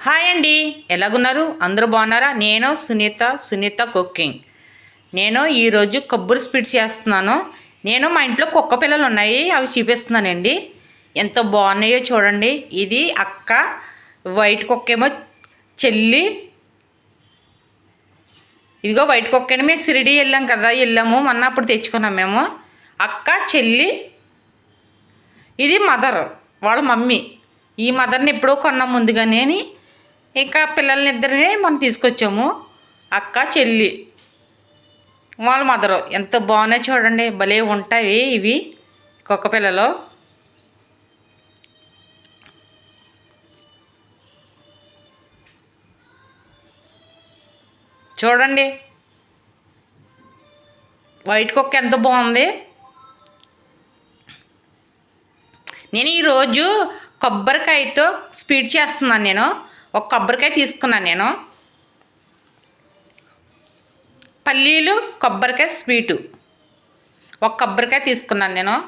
Hi అండి. ఎలాగున్నారు? అందరూ బాగున్నారా? నేను సునీత సునీత కుకింగ్. నేను ఈరోజు కొబ్బరి స్వీట్స్ చేస్తున్నాను. నేను మా ఇంట్లో కుక్క పిల్లలు ఉన్నాయి అవి చూపిస్తున్నానండి. ఎంత బాగున్నాయో చూడండి. ఇది అక్క వైట్ కుక్క ఏమో చెల్లి. ఇదిగో వైట్ కుక్కని మేము సిరిడి వెళ్ళాం కదా వెళ్ళాము. మొన్న అప్పుడు తెచ్చుకున్నాం మేము. అక్క చెల్లి. ఇది మదర్ వాళ్ళ మమ్మీ. ఈ మదర్ని ఎప్పుడో కొన్నాం ముందుగానే ఇంకా పిల్లల్ని ఇద్దరిని మనం తీసుకొచ్చాము. అక్క చెల్లి. వాళ్ళ మదరు. ఎంత బాగున్నాయి చూడండి. భలే ఉంటాయి ఇవి. కుక్క పిల్లలు. చూడండి. వైట్ కుక్క ఎంత బాగుంది. నేను ఈరోజు కొబ్బరికాయతో స్పీడ్ చేస్తున్నాను నేను. ఒక కొబ్బరికాయ తీసుకున్నాను నేను. పల్లీలు కొబ్బరికాయ స్వీటు. ఒక కొబ్బరికాయ తీసుకున్నాను నేను.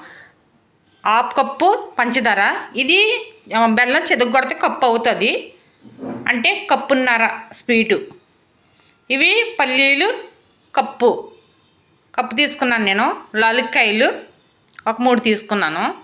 హాఫ్ కప్పు పంచదార. ఇది బెల్లం చెదుగొడితే కప్పు అవుతుంది. అంటే కప్పున్నర స్వీటు. ఇవి పల్లీలు కప్పు. కప్పు తీసుకున్నాను నేను. లాలిక్కాయలు ఒక మూడు తీసుకున్నాను.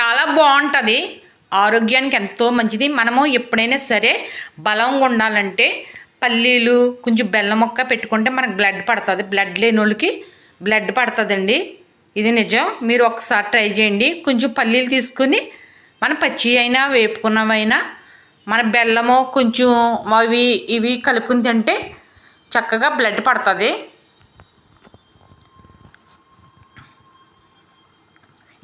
చాలా బాగుంటుంది. ఆరోగ్యానికి ఎంతో మంచిది. మనము ఎప్పుడైనా సరే బలంగా ఉండాలంటే పల్లీలు కొంచెం బెల్లం మొక్క పెట్టుకుంటే మనకు బ్లడ్ పడుతుంది. బ్లడ్ లేని వాళ్ళకి బ్లడ్ పడుతుందండి. ఇది నిజం. మీరు ఒకసారి ట్రై చేయండి. కొంచెం పల్లీలు తీసుకుని మన పచ్చి అయినా వేపుకున్నవైనా మన బెల్లము కొంచెం అవి ఇవి కలుపుకుని తింటే చక్కగా బ్లడ్ పడుతుంది.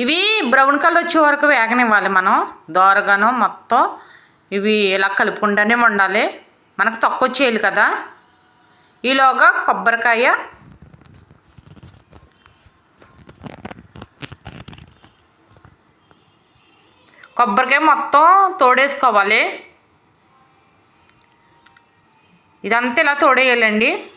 ఇవి బ్రౌన్ కలర్ వచ్చే వరకు వేగనివ్వాలి మనం. దోరగాను మొత్తం ఇవి ఇలా కలుపుకుంటూనే ఉండాలి. మనకు తక్కువ చేయాలి కదా. ఈలోగా కొబ్బరికాయ. కొబ్బరికాయ మొత్తం తోడేసుకోవాలి. ఇదంతా ఇలా తోడేయాలండి.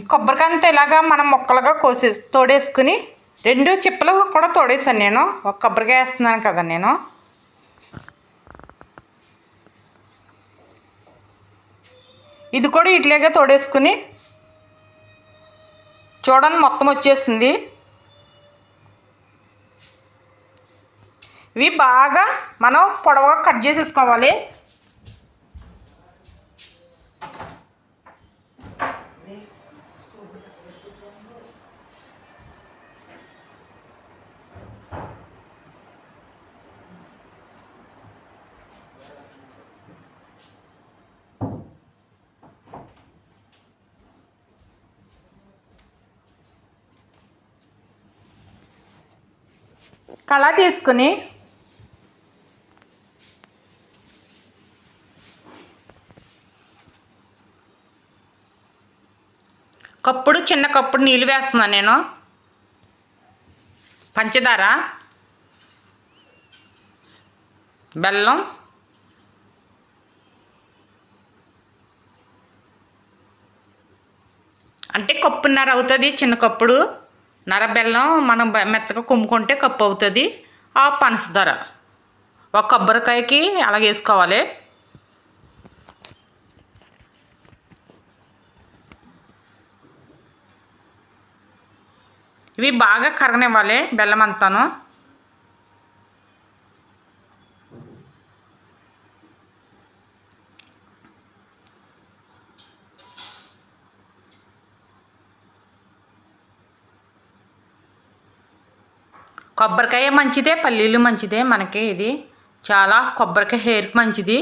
ఈ కొబ్బరికాయ ఇలాగా మనం ముక్కలుగా కోసి తోడేసుకుని రెండు చిప్పలు కూడా తోడేసాను నేను. ఒక కొబ్బరికాయ వేస్తున్నాను కదా నేను. ఇది కూడా ఇట్లాగే తోడేసుకుని చూడండి మొత్తం వచ్చేసింది. ఇవి బాగా మనం పొడవగా కట్ చేసేసుకోవాలి. కళ తీసుకుని కప్పుడు చిన్న కప్పుడు నీళ్ళు వేస్తున్నాను నేను. పంచదార బెల్లం అంటే కప్పున్నర అవుతుంది చిన్న కప్పుడు. నర బెల్లం మనం మెత్తగా కుమ్ముకుంటే కప్పు అవుతుంది. హాఫ్ పంచదార ఒక కొబ్బరికాయకి అలాగే వేసుకోవాలి. ఇవి బాగా కరగనివ్వాలి బెల్లం అంతాను. కొబ్బరికాయ మంచిదే పల్లీలు మంచిదే మనకి ఇది. చాలా కొబ్బరికాయ హెయిర్కి మంచిది.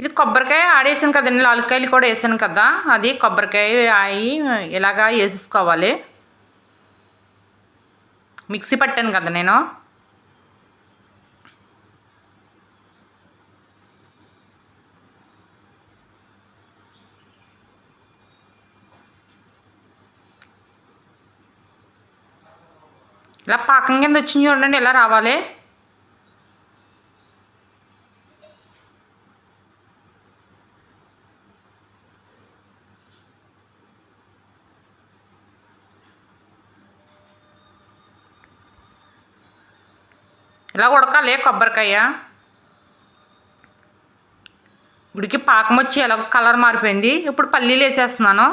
ఇది కొబ్బరికాయ ఆడేసాను కదండి లాలుకాయలు కూడా వేసాను కదా. అది కొబ్బరికాయ అయి ఇలాగా వేసేసుకోవాలి. మిక్సీ పట్టాను కదా నేను. ఇలా పాకం కింద వచ్చింది చూడండి ఇలా రావాలి? ఇలా ఉడకాలి కొబ్బరికాయ. ఉడికి పాకం వచ్చి ఎలా కలర్ మారిపోయింది? ఇప్పుడు పల్లీలు వేసేస్తున్నాను.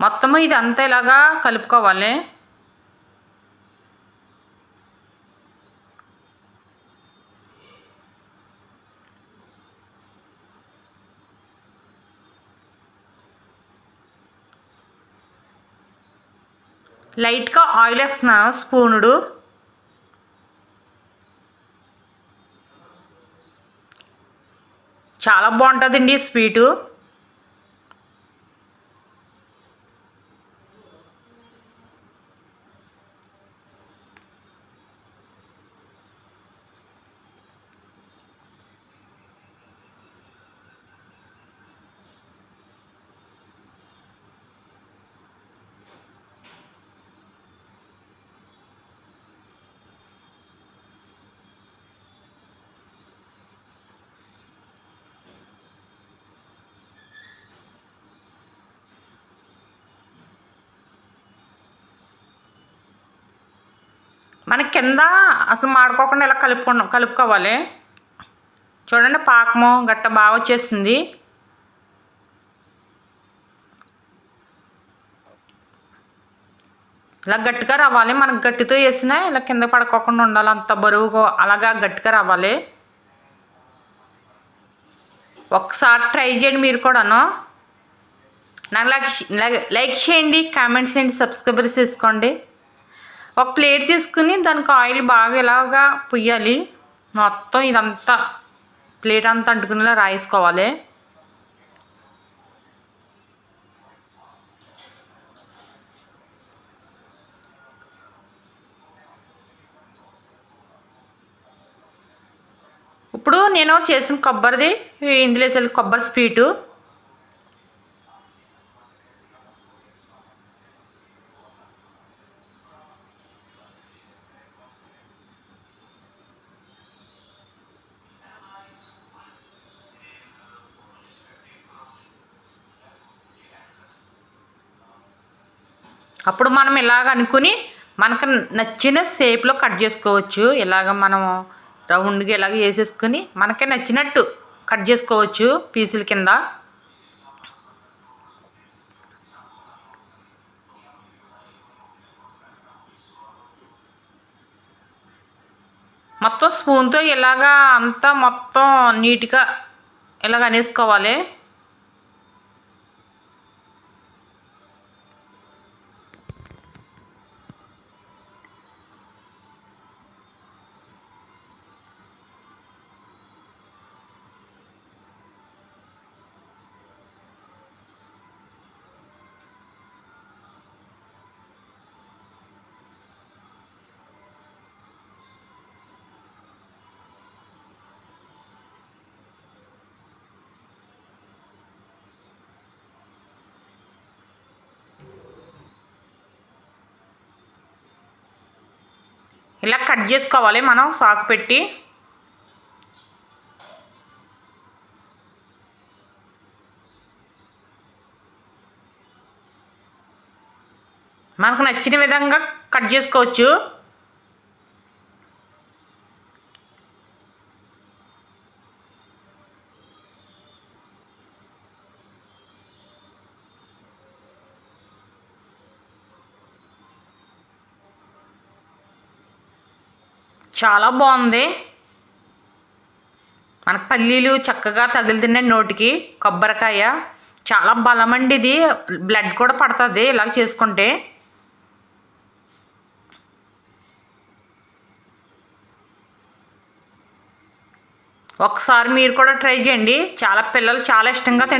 మొత్తము ఇది అంతా ఇలాగా కలుపుకోవాలి. లైట్గా ఆయిల్ వేస్తున్నాను స్పూనుడు. చాలా బాగుంటుందండి స్వీటు. మన కింద అసలు మాడుకోకుండా ఇలా కలుపుకో కలుపుకోవాలి. చూడండి పాకము గట్ట బాగా వచ్చేసింది. ఇలా గట్టిగా రావాలి. మనకు గట్టితో వేసినా ఇలా కింద పడుకోకుండా ఉండాలి. అంత బరువుకో అలాగా గట్టిగా రావాలి. ఒకసారి ట్రై చేయండి మీరు కూడాను. నాకు లైక్ లైక్ చేయండి. కామెంట్స్ చేయండి. సబ్స్క్రైబర్స్ చేసుకోండి. ఒక ప్లేట్ తీసుకుని దానికి ఆయిల్ బాగా ఇలాగా పుయ్యాలి. మొత్తం ఇదంతా ప్లేట్ అంతా అంటుకునేలా రాయేసుకోవాలి. ఇప్పుడు నేను చేసిన కొబ్బరిది ఇందులో వేసేది కొబ్బరి స్వీటు. అప్పుడు మనం ఇలాగ అనుకుని మనకు నచ్చిన షేప్లో కట్ చేసుకోవచ్చు. ఇలాగ మనం రౌండ్గా ఇలాగ వేసేసుకొని మనకే నచ్చినట్టు కట్ చేసుకోవచ్చు పీసుల కింద. మొత్తం స్పూన్తో ఇలాగా అంతా మొత్తం నీట్గా ఇలాగ అనేసుకోవాలి. ఇలా కట్ చేసుకోవాలి మనం సాకు పెట్టి. మనకు నచ్చిన విధంగా కట్ చేసుకోవచ్చు. చాలా బాగుంది. మనకు పల్లీలు చక్కగా తగులుతున్నాయి నోటికి. కొబ్బరికాయ. చాలా బలమండి ఇది. బ్లడ్ కూడా పడుతుంది ఇలా చేసుకుంటే. ఒకసారి మీరు కూడా ట్రై చేయండి. చాలా పిల్లలు చాలా ఇష్టంగా తింటారు.